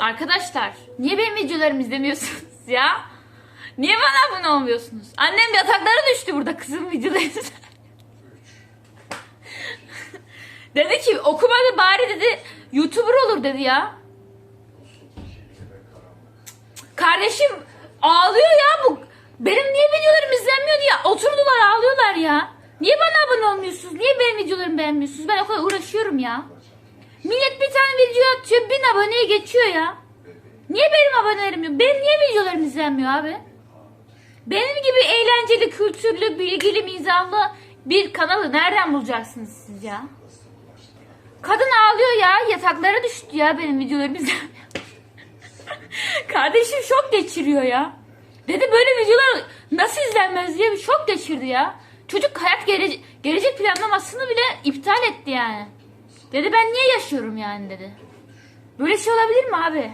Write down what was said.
Arkadaşlar niye benim videolarımı izlemiyorsunuz ya? Niye bana abone olmuyorsunuz? Annem yataklara düştü burada kızım videoları dedi ki okumadı bari dedi YouTuber olur dedi ya. Kardeşim ağlıyor ya bu. Benim niye videolarım izlenmiyor diye oturdular ağlıyorlar ya. Niye bana abone olmuyorsunuz? Niye benim videolarımı beğenmiyorsunuz? Ben o kadar uğraşıyorum ya. Millet bir atıyor bin aboneye geçiyor ya. Niye benim abonelerim yok? Benim niye videolarım izlenmiyor abi? Benim gibi eğlenceli, kültürlü, bilgili, mizahlı bir kanalı nereden bulacaksınız siz ya? Kadın ağlıyor ya. Yataklara düştü ya benim videolarım izlenmiyor. Kardeşim şok geçiriyor ya. Dedi böyle videolar nasıl izlenmez diye bir şok geçirdi ya. Çocuk hayat gelece- gelecek planlamasını bile iptal etti yani. Dedi ben niye yaşıyorum yani dedi. Böyle şey olabilir mi abi?